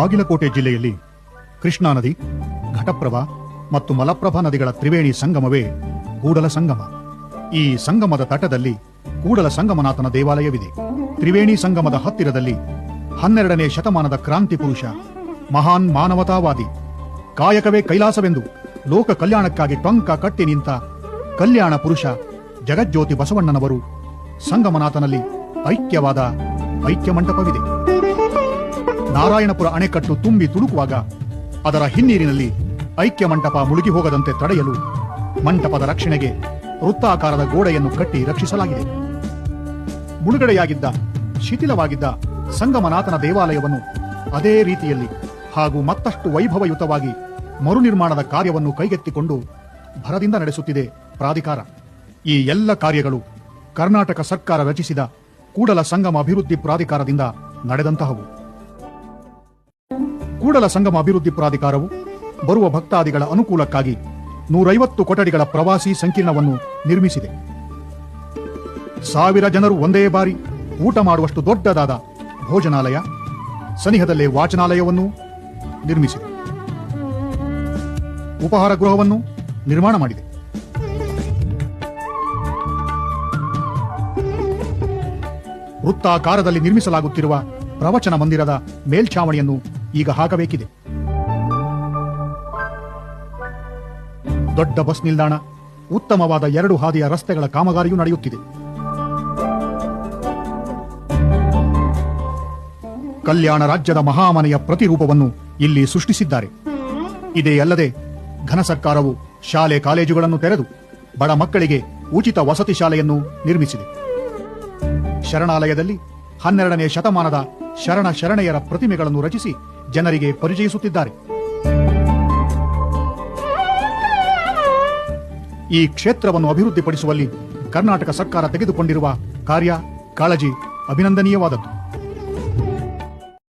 ಬಾಗಿಲಕೋಟೆ ಜಿಲ್ಲೆಯಲ್ಲಿ ಕೃಷ್ಣಾ ನದಿ, ಘಟಪ್ರಭಾ ಮತ್ತು ಮಲಪ್ರಭಾ ನದಿಗಳ ತ್ರಿವೇಣಿ ಸಂಗಮವೇ ಕೂಡಲ ಸಂಗಮ. ಈ ಸಂಗಮದ ತಟದಲ್ಲಿ ಕೂಡಲ ಸಂಗಮನಾಥನ ದೇವಾಲಯವಿದೆ. ತ್ರಿವೇಣಿ ಸಂಗಮದ ಹತ್ತಿರದಲ್ಲಿ ಹನ್ನೆರಡನೇ ಶತಮಾನದ ಕ್ರಾಂತಿ ಪುರುಷ, ಮಹಾನ್ ಮಾನವತಾವಾದಿ, ಕಾಯಕವೇ ಕೈಲಾಸವೆಂದು ಲೋಕ ಕಲ್ಯಾಣಕ್ಕಾಗಿ ಟೊಂಕ ಕಟ್ಟಿ ನಿಂತ ಕಲ್ಯಾಣ ಪುರುಷ ಜಗಜ್ಯೋತಿ ಬಸವಣ್ಣನವರು ಸಂಗಮನಾಥನಲ್ಲಿ ಐಕ್ಯವಾದ ಐಕ್ಯ ಮಂಟಪವಿದೆ ನಾರಾಯಣಪುರ ಅಣೆಕಟ್ಟು ತುಂಬಿ ತುಳುಕುವಾಗ ಅದರ ಹಿನ್ನೀರಿನಲ್ಲಿ ಐಕ್ಯ ಮಂಟಪ ಮುಳುಗಿ ಹೋಗದಂತೆ ತಡೆಯಲು ಮಂಟಪದ ರಕ್ಷಣೆಗೆ ವೃತ್ತಾಕಾರದ ಗೋಡೆಯನ್ನು ಕಟ್ಟಿ ರಕ್ಷಿಸಲಾಗಿದೆ. ಮುಳುಗಡೆಯಾಗಿದ್ದ, ಶಿಥಿಲವಾಗಿದ್ದ ಸಂಗಮನಾಥನ ದೇವಾಲಯವನ್ನು ಅದೇ ರೀತಿಯಲ್ಲಿ ಹಾಗೂ ಮತ್ತಷ್ಟು ವೈಭವಯುತವಾಗಿ ಮರುನಿರ್ಮಾಣದ ಕಾರ್ಯವನ್ನು ಕೈಗೆತ್ತಿಕೊಂಡು ಭರದಿಂದ ನಡೆಸುತ್ತಿದೆ ಪ್ರಾಧಿಕಾರ. ಈ ಎಲ್ಲ ಕಾರ್ಯಗಳು ಕರ್ನಾಟಕ ಸರ್ಕಾರ ರಚಿಸಿದ ಕೂಡಲ ಸಂಗಮ ಅಭಿವೃದ್ಧಿ ಪ್ರಾಧಿಕಾರದಿಂದ ನಡೆದಂತಹವು. ಕೂಡಲ ಸಂಗಮ ಅಭಿವೃದ್ಧಿ ಪ್ರಾಧಿಕಾರವು ಬರುವ ಭಕ್ತಾದಿಗಳ ಅನುಕೂಲಕ್ಕಾಗಿ ನೂರೈವತ್ತು ಕೊಠಡಿಗಳ ಪ್ರವಾಸಿ ಸಂಕೀರ್ಣವನ್ನು ನಿರ್ಮಿಸಿದೆ. ಸಾವಿರ ಜನರು ಒಂದೇ ಬಾರಿ ಊಟ ಮಾಡುವಷ್ಟು ದೊಡ್ಡದಾದ ಭೋಜನಾಲಯ ಸನಿಹದಲ್ಲೇ ವಾಚನಾಲಯವನ್ನು ನಿರ್ಮಿಸಿದೆ. ಉಪಹಾರ ಗೃಹವನ್ನು ನಿರ್ಮಾಣ ಮಾಡಿದೆ. ವೃತ್ತಾಕಾರದಲ್ಲಿ ನಿರ್ಮಿಸಲಾಗುತ್ತಿರುವ ಪ್ರವಚನ ಮಂದಿರದ ಮೇಲ್ಛಾವಣಿಯನ್ನು ಈಗ ಹಾಕಬೇಕಿದೆ. ದೊಡ್ಡ ಬಸ್ ನಿಲ್ದಾಣ, ಉತ್ತಮವಾದ ಎರಡು ಹಾದಿಯ ರಸ್ತೆಗಳ ಕಾಮಗಾರಿಯೂ ನಡೆಯುತ್ತಿದೆ. ಕಲ್ಯಾಣ ರಾಜ್ಯದ ಮಹಾಮನೆಯ ಪ್ರತಿರೂಪವನ್ನು ಇಲ್ಲಿ ಸೃಷ್ಟಿಸಿದ್ದಾರೆ. ಇದೇ ಅಲ್ಲದೆ, ಘನ ಸರ್ಕಾರವು ಶಾಲೆ ಕಾಲೇಜುಗಳನ್ನು ತೆರೆದು ಬಡ ಮಕ್ಕಳಿಗೆ ಉಚಿತ ವಸತಿ ಶಾಲೆಯನ್ನು ನಿರ್ಮಿಸಿದೆ. ಶರಣಾಲಯದಲ್ಲಿ ಹನ್ನೆರಡನೇ ಶತಮಾನದ ಶರಣ ಶರಣೆಯರ ಪ್ರತಿಮೆಗಳನ್ನು ರಚಿಸಿ ಜನರಿಗೆ ಪರಿಚಯಿಸುತ್ತಿದ್ದಾರೆ. ಈ ಕ್ಷೇತ್ರವನ್ನು ಅಭಿವೃದ್ಧಿಪಡಿಸುವಲ್ಲಿ ಕರ್ನಾಟಕ ಸರ್ಕಾರ ತೆಗೆದುಕೊಂಡಿರುವ ಕಾರ್ಯ ಕಾಳಜಿ ಅಭಿನಂದನೀಯವಾದದ್ದು.